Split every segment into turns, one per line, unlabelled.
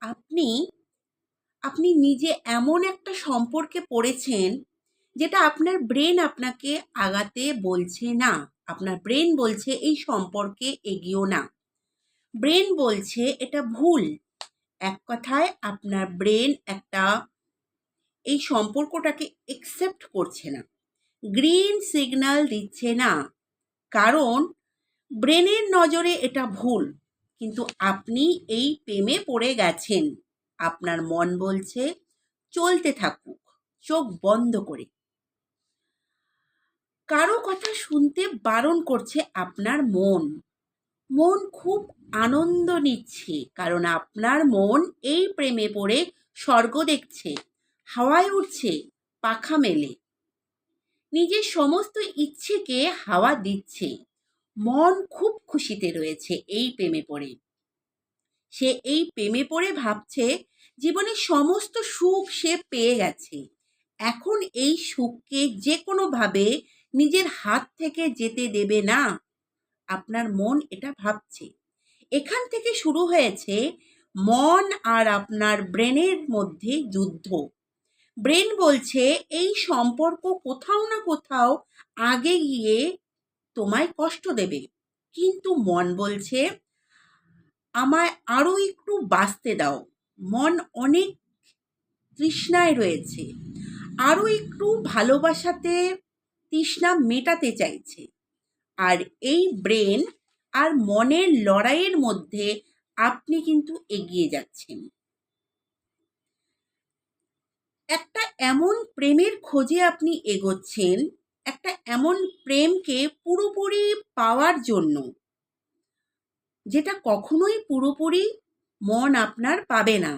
আপনি আপনি নিজে এমন একটা সম্পর্কে পড়েছেন যেটা আপনার ব্রেন আপনাকে আগাতে বলছে না। আপনার ব্রেন বলছে, এই সম্পর্কে এগিয়েও না। ব্রেন বলছে, এটা ভুল। এক কথায়, আপনার ব্রেন একটা, এই সম্পর্কটাকে একসেপ্ট করছে না। গ্রিন সিগন্যাল দিচ্ছে না। কারণ, ব্রেনের নজরে এটা ভুল। কিন্তু আপনি এই প্রেমে পড়ে গেছেন। আপনার মন বলছে, চলতে থাকুক, চোখ বন্ধ করে। কারও কথা শুনতে বারণ করছে আপনার মন। মন খুব আনন্দ নিচ্ছে, কারণ আপনার মন এই প্রেমে পড়ে স্বর্গ দেখছে, হাওয়ায় উঠছে পাখা মেলে। নিজের সমস্ত ইচ্ছেকে হাওয়া দিচ্ছে। মন খুব খুশিতে রয়েছে এই প্রেমে পড়ে। সে এই প্রেমে পড়ে ভাবছে জীবনের সমস্ত সুখ সে পেয়ে গেছে। এখন এই সুখকে যে কোনোভাবে নিজের হাত থেকে যেতে দেবে না। আপনার মন এটা ভাবছে। এখান থেকে শুরু হয়েছে মন আর আপনার ব্রেনের মধ্যে যুদ্ধ। ব্রেন বলছে, এই সম্পর্ক কোথাও না কোথাও আগে গিয়ে তোমায় কষ্ট দেবে। কিন্তু মন বলছে, আমায় আরও একটু বাঁচতে দাও। মন অনেক তৃষ্ণায় রয়েছে। আরও একটু ভালোবাসাতে তৃষ্ণা মেটাতে চাইছে। আর এই ব্রেন আর মনের লড়াইয়ের মধ্যে আপনি কিন্তু এগিয়ে যাচ্ছেন। একটা এমন প্রেমের খোঁজে আপনি এগোচ্ছেন একটা এমন প্রেমকে পুরোপুরি পাওয়ার জন্য যেটা কখনোই পুরোপুরি মন আপনার পাবে না।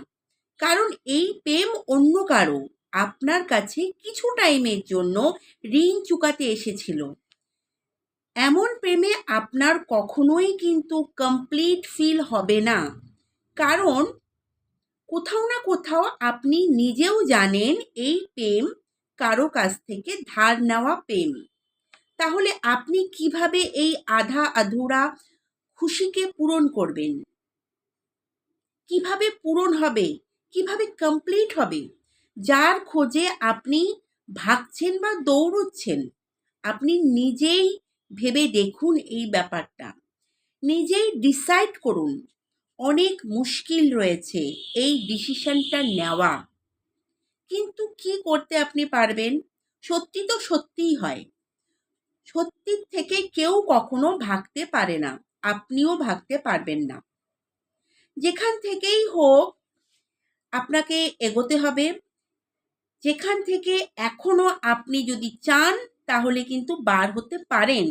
কারণ এই প্রেম অন্য কারও, আপনার কাছে কিছু টাইমের জন্য ঋণ চুকাতে এসেছিল। এমন প্রেমে আপনার কখনোই কিন্তু কমপ্লিট ফিল হবে না। কারণ কোথাও না কোথাও আপনি নিজেও জানেন এই প্রেম কারও কাছ থেকে ধার নেওয়া প্রেম। তাহলে আপনি কীভাবে এই আধা আধুরা খুশিকে পূরণ করবেন? কীভাবে পূরণ হবে? কীভাবে কমপ্লিট হবে? যার খোঁজে আপনি ভাগছেন বা দৌড়চ্ছেন, আপনি নিজেই ভেবে দেখুন এই ব্যাপারটা। নিজেই ডিসাইড করুন, অনেক মুশকিল রয়েছে এই ডিসিশনটা নেওয়া। কিন্তু কি করতে আপনি পারবেন? সত্যি তো সত্যিই হয়। সত্যির থেকে কেউ কখনো ভাগতে পারে না। আপনিও ভাগতে পারবেন না। যেখান থেকেই হোক আপনাকে এগোতে হবে। যেখান থেকে এখনও আপনি যদি চান, তাহলে কিন্তু বার হতে পারেন।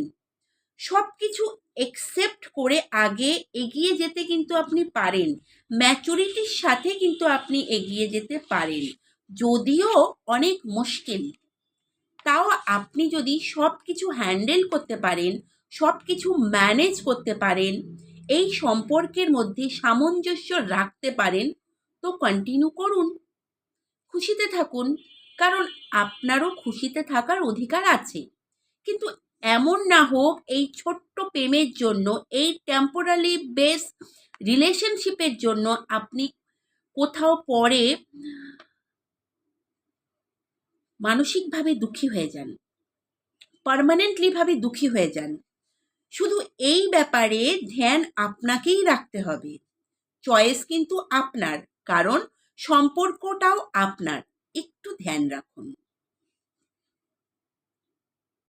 সব কিছু একসেপ্ট করে আগে এগিয়ে যেতে কিন্তু আপনি পারেন। ম্যাচুরিটির সাথে কিন্তু আপনি এগিয়ে যেতে পারেন। যদিও অনেক মুশকিল। তাও আপনি যদি সব কিছু হ্যান্ডেল করতে পারেন সব কিছু ম্যানেজ করতে পারেন, এই সম্পর্কের মধ্যে সামঞ্জস্য রাখতে পারেন, তো কন্টিনিউ করুন। খুশিতে থাকুন, কারণ আপনারও খুশিতে থাকার অধিকার আছে। কিন্তু এমন না হোক, এই ছোট্ট প্রেমের জন্য, এই টেম্পোরারি বেস রিলেশনশিপের জন্য আপনি কোথাও পরে মানসিকভাবে দুঃখী হয়ে যান। পারমানেন্টলিভাবে দুঃখী হয়ে যান। শুধু এই ব্যাপারে ধ্যান আপনাকেই রাখতে হবে। চয়েস কিন্তু আপনার, কারণ সম্পর্কটাও আপনার। একটু ধ্যান রাখুন।